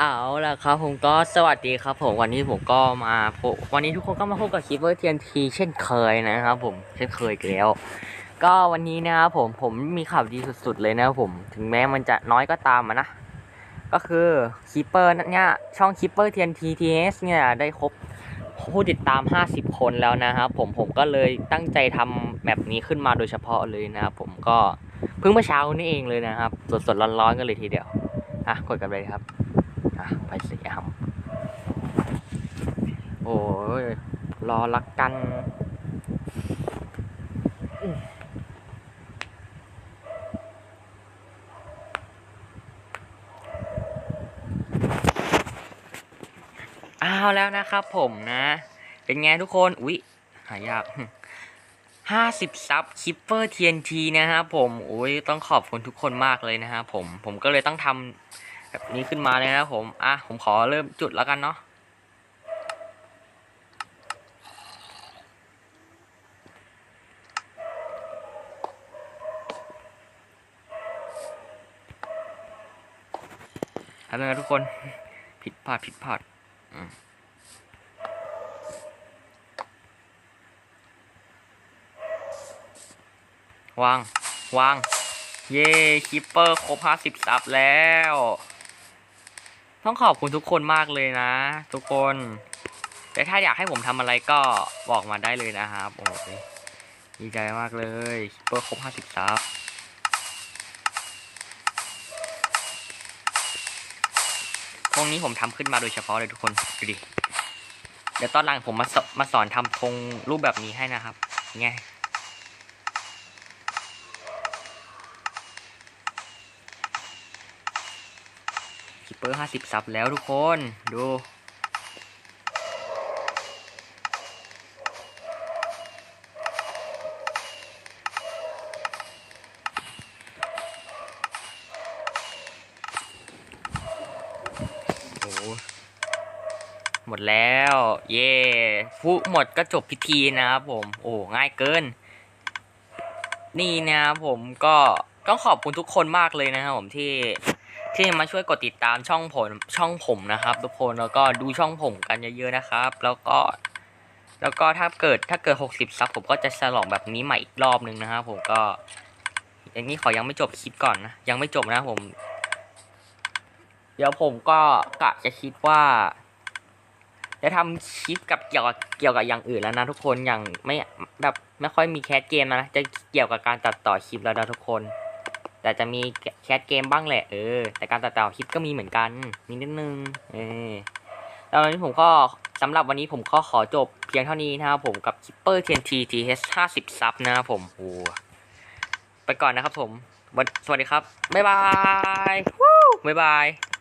เอาล่ะครับผมก็สวัสดีครับผมวันนี้ผมก็มาพบวันนี้ทุกคนก็มาพบกับคลิปเวอร์เทียนทีเช่นเคยนะครับผมเช่นเคยแล้ว ก็วันนี้นะครับผมผมมีข่าวดีสุดๆเลยนะครับผมถึงแม้มันจะน้อยก็ตามนะ ก็คือคีเปอร์เนี่ยช่องคีเปอร์เทียนทีทีเอสเนี่ยได้ครบผู้ติดตาม 50 คนแล้วนะครับผมผมก็เลยตั้งใจทำแบบนี้ขึ้นมาโดยเฉพาะเลยนะครับผมก็เพิ่งเมื่อเช้านี่เองเลยนะครับสดๆร้อนๆกันเลยทีเดียวอะกดกันเลยครับ อะไปสิครับโอ้ย รอรักกันเอาแล้วนะครับผมนะ เป็นไงทุกคน อุ๊ย หายากห้าสิบซับคิปเปอร์ TNT นะครับผม โอ้ยต้องขอบคุณทุกคนมากเลยนะครับผม ผมก็เลยต้องทำ แบบนี้ขึ้นมาเลยนะครับผมอะผมขอเริ่มจุดแล้วกันเนาะทำยังไงทุกคนผิดพลาดผิดพลาดอืมวาง วาง เย่คิปเปอร์ ครบห้าสิบซับแล้ว ต้องขอบคุณทุกคนมากเลยนะ ทุกคน แต่ถ้าอยากให้ผมทำอะไรก็บอกมาได้เลยนะครับโอ้ยดีใจมากเลยเปอร์ครบห้าสิบซับธงนี้ผมทำขึ้นมาโดยเฉพาะเลยทุกคนดูดิ เดี๋ยวตอนหลังผมมาสมาสอนทำธงรูปแบบนี้ให้นะครับไง คิปเปอร์ห้าสิบซับแล้วทุกคน ดู โอ้โหหมดแล้ว เย่ฟุหมดก็จบพิธีนะครับผม โอ้ ง่ายเกิน นี่นะครับผมก็ต้องขอบคุณทุกคนมากเลยนะครับผมที่ ที่มาช่วยกดติดตามช่องผมช่องผมนะครับทุกคนแล้วก็ดูช่องผมกันเยอะๆนะครับ แล้วก็ แล้วก็ถ้าเกิดถ้าเกิด 60ซับผมก็จะฉลองแบบนี้ใหม่อีกรอบนึงนะครับผมก็ อย่างนี้ขอยังไม่จบคลิปก่อนนะยังไม่จบนะผม เดี๋ยวผมก็กะจะคิดว่าจะทำคลิปกับเกี่ยวกับเกี่ยวกับอย่างอื่นแล้วนะทุกคนอย่างไม่แบบไม่ค่อยมีแคสเกมนะจะเกี่ยวกับการตัดต่อคลิปแล้วนะทุกคน แต่จะมีแคสเกมบ้างแหละเออแต่การตัดต่อคลิปก็มีเหมือนกันมีนิดนึงเออแล้ววันนี้ผมก็สำหรับวันนี้ผมก็ขอจบเพียงเท่านี้นะครับผมกับคิปเปอร์เทนทีทีเอสห้าสิบซับนะครับผมโอ้ไปก่อนนะครับผมสวัสดีครับ บ๊ายบายบ๊ายบาย